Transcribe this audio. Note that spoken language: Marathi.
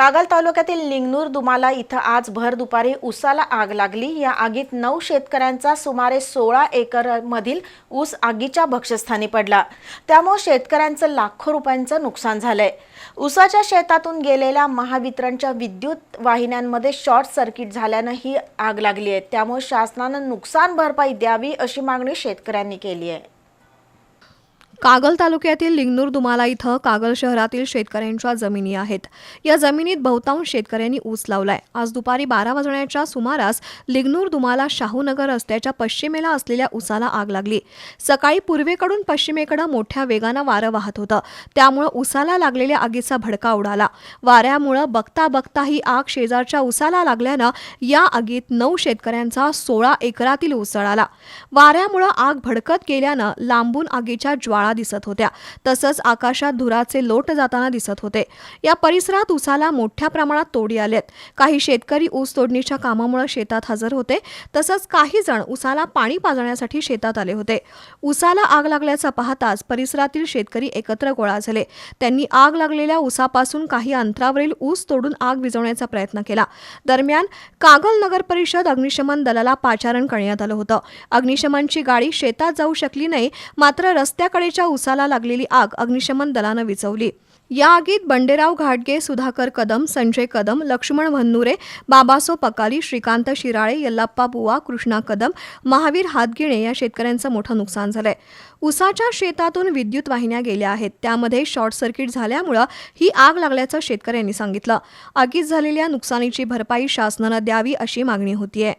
कागल तालुक्यातील लिंगनूर दुमाला इथं आज भर दुपारी ऊसाला आग लागली. या आगीत नऊ शेतकऱ्यांचा सुमारे सोळा एकर मधील ऊस आगीच्या भक्षस्थानी पडला. त्यामुळे शेतकऱ्यांचं लाखो रुपयांचं नुकसान झालंय. ऊसाच्या शेतातून गेलेल्या महावितरणच्या विद्युत वाहिन्यांमध्ये शॉर्ट सर्किट झाल्यानं ही आग लागली आहे. त्यामुळे शासनानं नुकसान भरपाई द्यावी अशी मागणी शेतकऱ्यांनी केली आहे. कागल तालुक्यातील लिंगनूर दुमाला इथं कागल शहरातील शेतकऱ्यांच्या जमिनी आहेत. या जमिनीत बहुतांश शेतकऱ्यांनी ऊस लावलाय. आज दुपारी बारा वाजण्याच्या सुमारास लिंगनूर दुमाला शाहूनगर रस्त्याच्या पश्चिमेला असलेल्या ऊसाला आग लागली. सकाळी पूर्वेकडून पश्चिमेकडे मोठ्या वेगानं वारं वाहत होतं. त्यामुळं ऊसाला लागलेल्या आगीचा भडका उडाला. वाऱ्यामुळं बघता बघता ही आग शेजारच्या ऊसाला लागल्यानं या आगीत नऊ शेतकऱ्यांचा सोळा एकरातील ऊस आला. वाऱ्यामुळं आग भडकत गेल्यानं लांबून आगीच्या ज्वाळा दिसत होत्या. तसंच आकाशात धुराचे लोट जाताना दिसत होते. या परिसरात ऊसाला मोठ्या प्रमाणात तोडी आल्यात काही शेतकरी ऊस तोडणीच्या कामामुळे शेतात हजर होते. तसंच काही जण ऊसाला पाणी पाजण्यासाठी शेतात आले होते. ऊसाला आग लागल्याचा पाहताच परिसरातील शेतकरी एकत्र गोळा झाले. त्यांनी आग लागलेल्या ऊसापासून काही अंतरावरील ऊस तोडून आग विझवण्याचा प्रयत्न केला. दरम्यान कागल नगर परिषद अग्निशमन दलाला पाचारण करण्यात आलं होतं. अग्निशमनची गाडी शेतात जाऊ शकली नाही मात्र रस्त्याकडेच्या ऊसाला लागलेली आग अग्निशमन दलानं विचवली. या आगीत बंडेराव घाटगे सुधाकर कदम संजय कदम लक्ष्मण भन्नुरे बाबासो पकाली श्रीकांत शिराळे यल्लाप्पा बुवा कृष्णा कदम महावीर हातगिणे या शेतकऱ्यांचं मोठं नुकसान झालंय. उसाच्या शेतातून विद्युत वाहिन्या गेल्या आहेत. त्यामध्ये शॉर्ट सर्किट झाल्यामुळं ही आग लागल्याचं शेतकऱ्यांनी सांगितलं. आगीत झालेल्या नुकसानीची भरपाई शासनानं द्यावी अशी मागणी होतीये.